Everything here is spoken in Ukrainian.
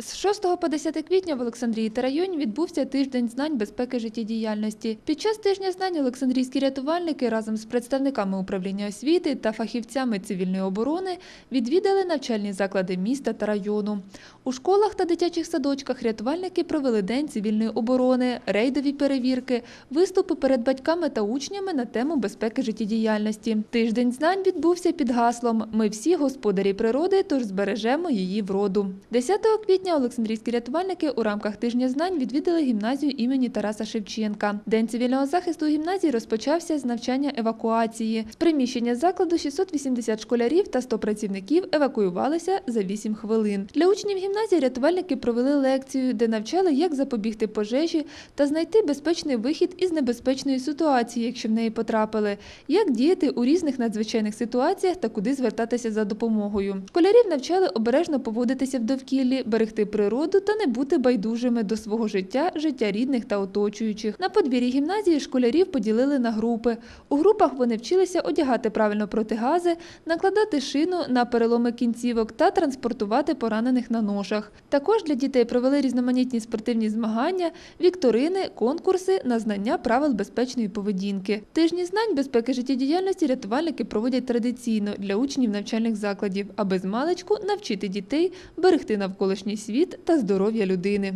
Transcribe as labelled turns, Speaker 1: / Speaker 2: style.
Speaker 1: З 6 по 10 квітня в Олександрії та районі відбувся тиждень знань безпеки життєдіяльності. Під час тижня знань Олександрійські рятувальники разом з представниками управління освіти та фахівцями цивільної оборони відвідали навчальні заклади міста та району. У школах та дитячих садочках рятувальники провели день цивільної оборони, рейдові перевірки, виступи перед батьками та учнями на тему безпеки життєдіяльності. Тиждень знань відбувся під гаслом Ми всі господарі природи, тож збережемо її вроду. 10 квітня Олександрійські рятувальники у рамках тижня знань відвідали гімназію імені Тараса Шевченка. День цивільного захисту гімназії розпочався з навчання евакуації. З приміщення закладу 680 школярів та 100 працівників евакуювалися за 8 хвилин. Для учнів гімназії рятувальники провели лекцію, де навчали, як запобігти пожежі та знайти безпечний вихід із небезпечної ситуації, якщо в неї потрапили, як діяти у різних надзвичайних ситуаціях та куди звертатися за допомогою. Школярів навчали обережно поводитися в довкіллі, берегти природу та не бути байдужими до свого життя, життя рідних та оточуючих. На подвір'ї гімназії школярів поділили на групи. У групах вони вчилися одягати правильно протигази, накладати шину на переломи кінцівок та транспортувати поранених на ношах. Також для дітей провели різноманітні спортивні змагання, вікторини, конкурси на знання правил безпечної поведінки. Тижні знань безпеки життєдіяльності рятувальники проводять традиційно для учнів навчальних закладів, аби з маличку навчити дітей берегти навколишній світ та здоров'я людини.